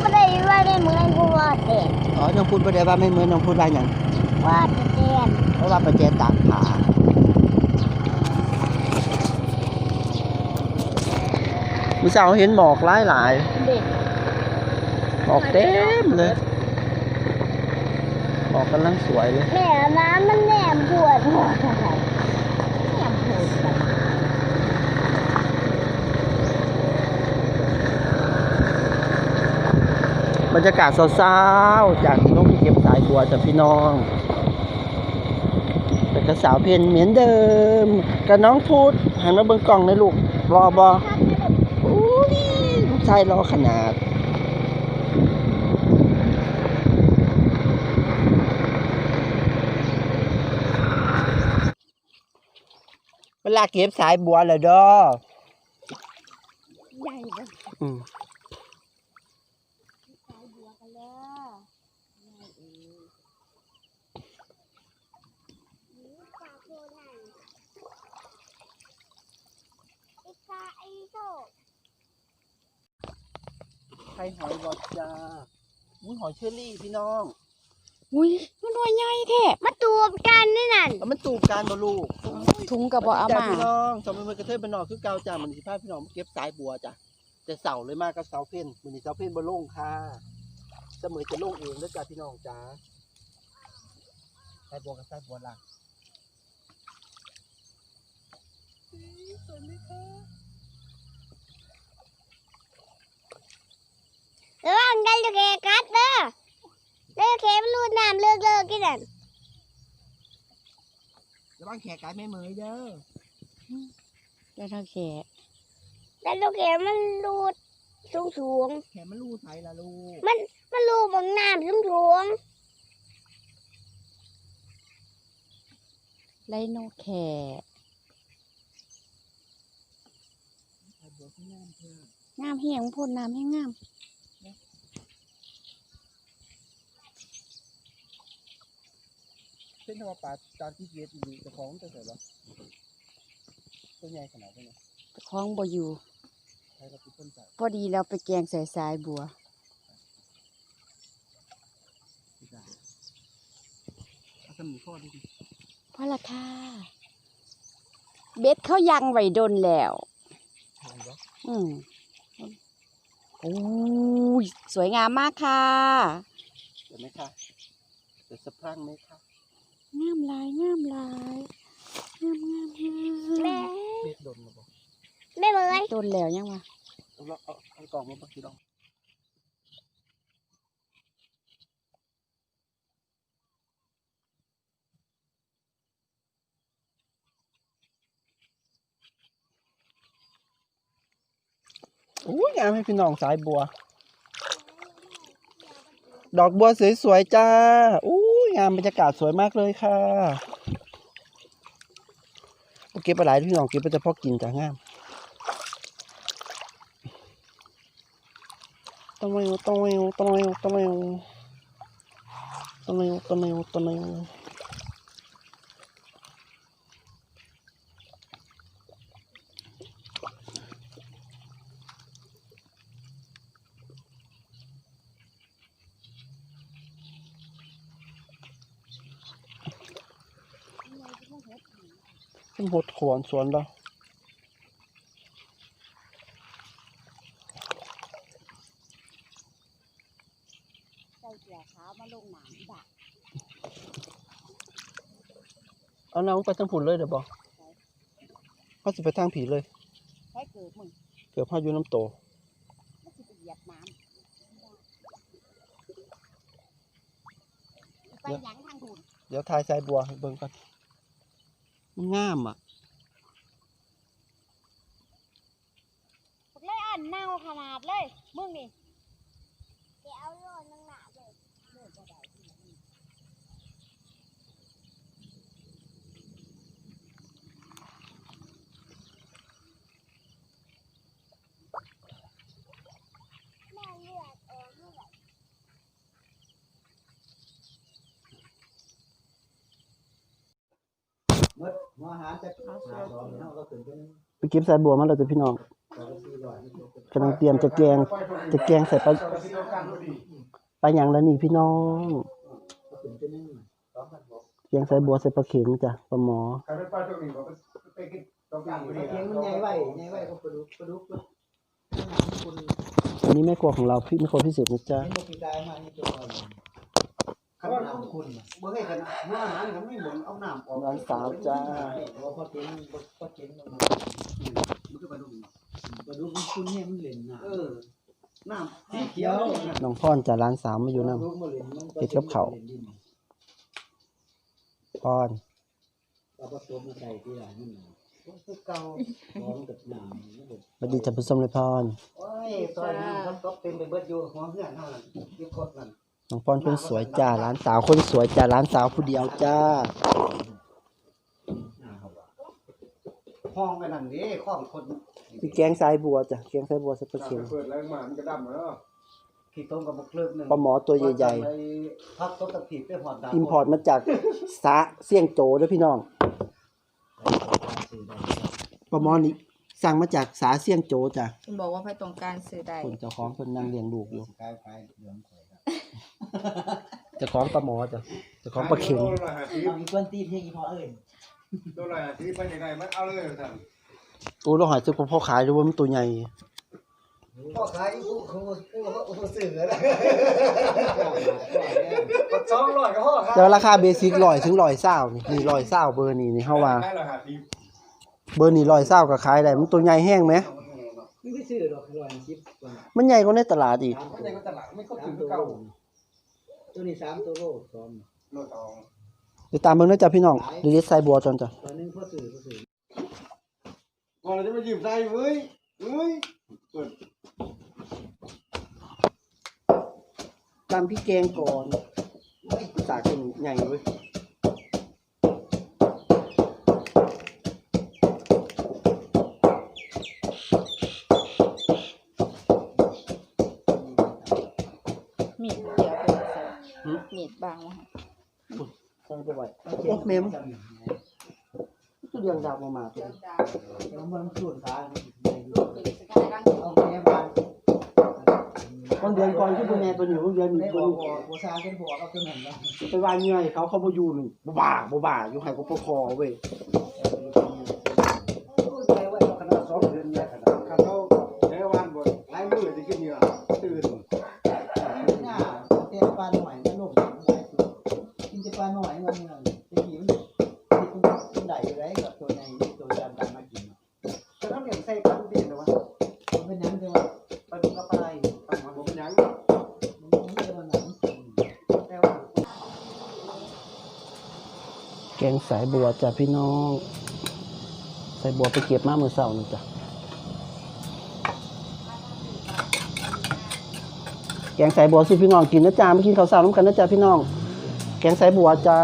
ไม่ได้ว่าได้เหมือนกูว่าเด็กอ๋อน้องพูดประเดี๋ยวว่าไม่เหมือนน้องพูดว่าอย่างว่าจะเด็กเพราะว่าประเจตากผามีสาวเห็นหมอกหลายหลายเด็กๆหมอกเต็มเลยหมอกกำลังสวยเลยแม่น้ำมันแหนมปวดหัวแหนมปวด บรรยากาศเศร้าๆจากน้องพี่เก็บสายบัวจากพี่น้องแต่กระสาวเพนเหมือนเดิมกับน้องพูดหันมาเบิ่งกล่องในอยลูกรอบอโอ้ยลูกชายรอขนาดเวลาเก็บสายบัวเลยเด้อใหญ่เลย อืม สายบัวกันเลยใหญ่เองนี่ปลาโคนันอีกาไอโซ ไข่หอยบอดจ้าอุ้ยหอยเชอรี่พี่น้องอุ้ยมันหน่วยใหญ่แท้มาตูมกันนี่นั่นเอามันตูบการบ่ลูกถุงกับบ่เอาจ้มาพี่น้องสมัยมันกระเทยเป็นนอกคือเก่าจ้ามันสิพาพี่น้องมาเก็บสายบัวจ้ะแต่เสาเลยมากกับเสาเพ่นมันนี่เสาเพ่นบ่ลงค่ะเสมอจะลงเองแล้วจ้าพี่น้องจ้าสายบัวกับสายบัวล่ะสวยไหมคะ ระวังกันจะแกกัดเด้อเลิกเคมันรูดน้ำเลิกเลิกกินนั่นระวังแขกกายแม่เหมยเด้อแล้วเท่าแขกแล้วลูกเคมันรูดสูงสูงแขกมันรูดไทยละลูกๆมันมันรูดบนน้ำสูงสูงไลโนแขกสายบัวที่น้ำเธองามเฮียงพ่นน้ำให้งาม เส้นธรรมปลาจานที่เกียรติอยู่เจ้าของจะเสร็จแล้วตัวใหญ่ขนาดนี้นะคล้องบ่อยู่ใครเราเป็นคนจ่ายพอดีเราไปแกงใส่สายบัวพี่จ่ายเอาสมุนข้อดีดิพอละค่ะ เบ็ดเขายังไว้ดนแล้ว ทานวะอืมโอ้ยสวยงามมากค่ะ เดี๋ยวไหมคะเดี๋ยวสะพรั่งไหมคะ งามหลายงามหลายงามงามงามๆแม่เรียกโดนมาบอกแม่เหมยต้นแล้วยังวะเอาละเอาเอากล่องมาปักทีลองโอ้ยงามให้พี่น้องสายบัว ดอกบัวสวยๆจ้าอู้ย งามบรรยากาศสวยมากเลยค่ะเอาเก็บไปหลายพี่น้องเก็บไปเฉพาะกินจ้างามตะเมวตะเมวตะเมวตะเมวตะเมวตะเมว ตะเมวเป็นหดขวนสวนเราใส่เสื้อขาวมาลงหนังดักเอาน้องไปทางผุนเลยเดี๋ยวบอกเขาสิไปทางผีเลยใช้เกิดมึงเกือบพายุน้ำโตไม่สิไปเหยียบน้ำไปหยังทางหุ่นเดี๋ยวทายสายบัวให้เบิ่งก่อน มันงามอะเลยอันเน่าขนาดเลย มึงนี่เดี๋ยวเอาโลดนังหนาเลย แม่เลือดเออเลือด ไปเก็บสายบัวมาเราจะพี่น้องกำลังเตรียมจะแกง จะแกงใส่ปลาปลาหยังแล้วนี่พี่น้องแกงใส่บัวใส่ปลาเข็งจ้ะปลาหมอใครเป็นป้าตัวนี้บอกไปกินต้องการพอดีเลี้ยงมันใหญ่ไว้ใหญ่ไว้ก็ปลาดุกปลาดุกปลาคุณอันนี้แม่ครัวของเราพี่แม่ครัวพิเศษนะจ๊ะ เห็นบ่ปีกายมานี่ตัวขนาดคุณเมื่อไงขนาดเมื่อนั้นเขาไม่เหมือนเอาน้ำออกร้านสาวจ้าว่าพอเก่งพอเก่งมันมันก็ปลาดุกปลาดุกมันคุณเนี่ยมันเหล่นน้ำเออน้ำสีเขียวน้องพรจากร้านสามมาอยู่นำเฮ็ดกับข้าวพรเราผสมมาใส่ที่หลังนี่คือเก่าพร้อมกับน้ำสวัสดีจ้ะผู้ชมเลยพรโอ้ยซอยนี้มันตกเต็มไปเบิดอยู่หัวเพื่อนเท่านั้นยึดกดนั่น น้องพรคนสวยจ้าร้านสาวคนสวยจ้าร้านสาวผู้เดียวจ้าห้องกันนั่นดิข้องคนพี่แกงสายบัวจ้ะแกงสายบัวใส่ปลาเข็งเปิดแรงมามันก็ดำแล้วขี้ต้มกับบุกเลิกหนึ่งปลาหมอตัวใหญ่ๆพักต้นตะผีไปหอดดาๆอิมพอร์ตมาจากสาเสี่ยงโจเด้วยพี่น้องปลาหมอนี่สั่งมาจากสาเสี่ยงโจจ้ะคุณบอกว่าไปตรงการซื้อได้คนเจ้าของคนนั่งเลี้ยงลูกอยู่กายไฟ เหลืองข่อยครับเจ้าของปลาหมอจ้ะเจ้าของปลาเข็งตัวละห้าสิบเอาอีกคนตีเพลงอีพอเอ้ยตัวละห้าสิบไปยังไงมันเอาเลยท่านตัวเราหอยซื้อพ่อขายด้วยว่ามันตัวใหญ่พ่อขายผู้ผู้ผู้ผู้สื่อเลยก็สองร้อยก็พ่อขายแล้วราคาเบสิกร้อยถึงร้อยเศร้านี่นี่ร้อยเศร้าเบอร์นี่นี่เฮาว่า ได้ละห้าสิบเบอร์นี่ร้อยเศร้าก็ขายได้มันตัวใหญ่แห้งไหม ไม่ได้ซื้อดอกร้อยสิบตัวมันใหญ่กว่าในตลาดอีก ไม่ได้ก็ตลาดไม่ก็สาถึมงตัวเก่า ตัวนี้สามตัวโลสองโลทองเดี๋ยวตามเบิ่งนะจ้ะพี่น้องลิลิสไซบัวจอนจ้ะตัวนึงพ่อสื่อพ่อสื่อก่อนเราจะมาหยิบได้เว้ยเว้ยเปิดตามพี่แกงก่อนสากเป็นใหญ่เว้ย บางวะใส่ไปไว้โอ้เมมตัวเดียงดาวมามาตัวนี้แล้วมันส่วนขาเอาแม่บ้านบางเดือนก่อนที่ตัวแม่ตัวนี้บางเดือนไม่นี้บตัวนี้บอกผู้ชาเป็นผัวก็เป็นเหมือนกันไปว่าเหนื่อยเขาเขาบ่อยู่หนี่บ่บ่าบ่บ่าอยู่ให้เขาปกคอเว้ยขนาดสองเดือนเนี่ยขนาดเขาใช้วันบนไล่มือจะกินเหงื่อตื่นาเตี้ยปลาหน่อยมันนุ่มหลายตัวกินแต่ปลาหน่อยมันเนี่ยจะกินที่คุณคุณได้อยู่ไรกับตัวในตัวดำดำมากิน จะต้องเลี้ยงใส่กันดีนะวะ มันเป็นยังไงวะปลาดุกกับปลาไหล ต้องมาผมยัง มันไม่ใช่วันนั้นแต่ว่า แกงสายบัว จ้ะพี่น้อง ใสายบัวไปเก็บมาเมื่อเช้านี่จ้ะแกงใสายบัวสิพี่น้องกินนะจ๊ะมากินข้าวเช้าน้ำกันนะจ๊ะพี่น้อง แกงใสายบัวจ้า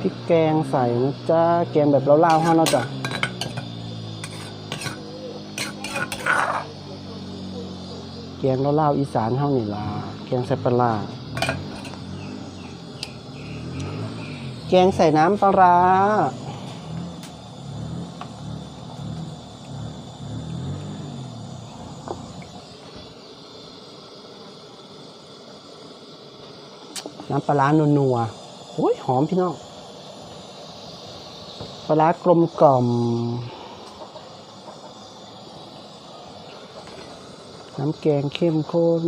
พริกแกงใส่นะจ๊ะแกงแบบเล่าวๆห้าเนาะจ้ะแกงเล่าวๆอีสานเฮานี่ล่ะแกงใส่ปลาร้า แกงใส่น้ำปลาร้าน้ำปลาร้านัวๆโอ้ยหอมพี่น้อง ปลาร้ากลมกล่อม น้ำแกงเข้มข้น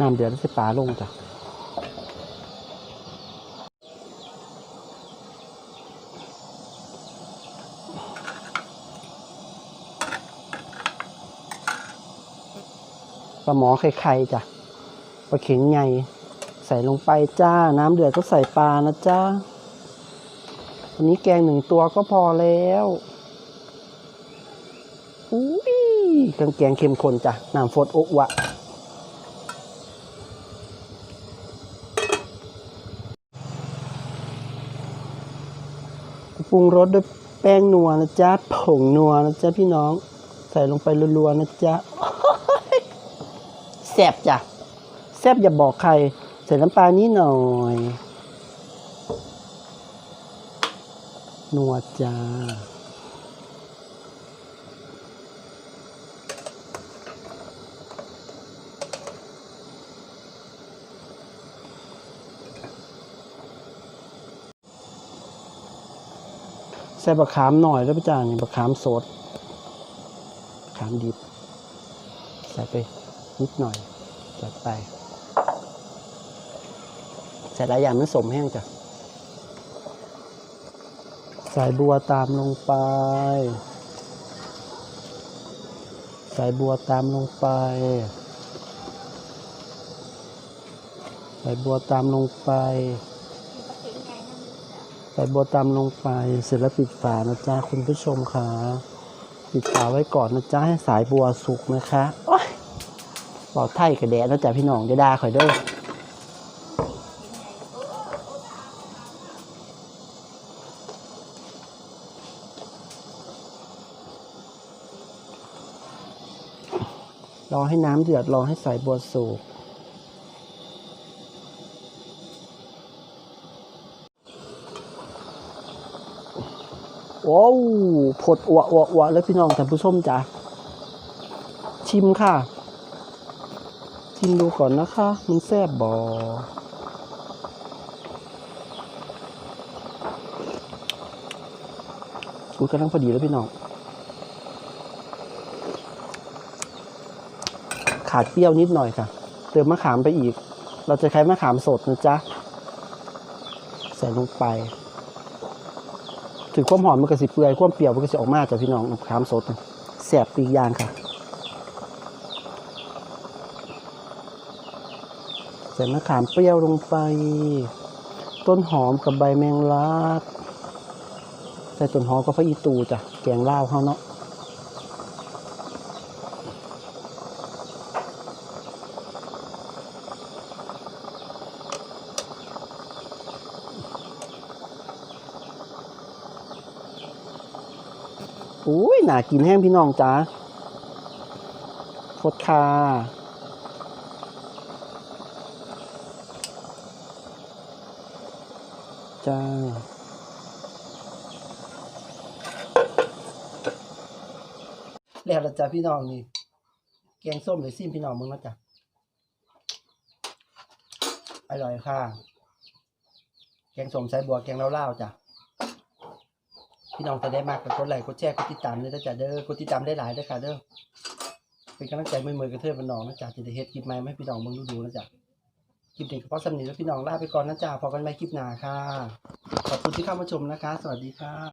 น้ำเดือดแล้วใส่ปลาลงจ้ะปลาหมอไข่ๆจ้ะปลาเข็งใหญ่ใส่ลงไปจ้า น้ำเดือดก็ใส่ปลานะจ้าวันนี้แกงหนึ่งตัวก็พอแล้วอุ้ยเครื่องแกงเข้มข้นจ้ะน้ำฟดอกวะ ปรุงรสด้วยแป้งนัวนะจ๊ะผงนัวนะจ๊ะพี่น้อง ใส่ลงไปรัวๆนะจ๊ะแซ่บจ้ะแซ่บอย่าบอกใคร ใส่น้ำปลานี้หน่อยนัวจ้า ส่บะขามหน่อยแล้วพี่จานี่บะขามสดบะขามดิบ ใส่ไปนิดหน่อยจัดไป ใส่หลายอย่างมันสมแห้งจ้ะใส่บัวตามลงไป ใส่บัวตามลงไป ใส่บัวตามลงไป ใส่บัวตามลงไปเสร็จแล้วปิดฝานะจ๊ะคุณผู้ชมค่ะ ปิดฝาไว้ก่อนนะจ๊ะให้สายบัวสุกนะคะโอ๊ยบอกไทยกระแดะนะจ๊ะพี่น้องจะด่าข่อยเด้อรอให้น้ำเดือดรอให้สายบัวสุก โอ้วผดอวะอวะอวะแล้วพี่น้องท่านผู้ชมจ้ะชิมค่ะ ชิมดูก่อนนะคะ มันแซ่บบออุ้ยกำลังพอดีแล้วพี่น้อง ขาดเปรี้ยวนิดหน่อยค่ะ เติมมะขามไปอีก เราจะใช้มะขามสดนะจ๊ะ ใส่ลงไป ถึงความหอมมันก็สิเปื่อยความเปรี้ยวมันก็สิออกมาจากพี่น้องมะขามสดแสบตียางค่ะใส่มะขามเปรี้ยวลงไป ต้นหอมกับใบแมงลักใส่ต้นหอมกับพระอีตูจ้ะแกงล่าวเขาเนาะ อุ้ยหน่ากินแห้งพี่น้องจ้าโคตรคาจ้าแล้วละจ้าพี่น้องนี่แกงส้มหรือซิมพี่น้องมึงนะจ้ะอร่อยค่ะ แกงส้มใส่บัวแกงเล่าๆจ้ะ พี่น้องจะได้มากกับกดไลค์กดแชร์กดติดตามเลยนะจ๊ะเด้อกดติดตามได้หลายเด้อค่ะเด้อเป็นกำลังใจมือมือกระเทยบนน้องนะจ๊ะจะได้เฮ็ดคลิปใหม่ให้พี่น้องมึงดูดูๆนะจ๊ะคลิปเด็กเพาะสำนีแล้วพี่น้องลาไปก่อนนะจ๊ะพอกันใหม่คลิปหน้าค่ะ ขอบคุณที่เข้ามาชมนะคะ สวัสดีค่ะ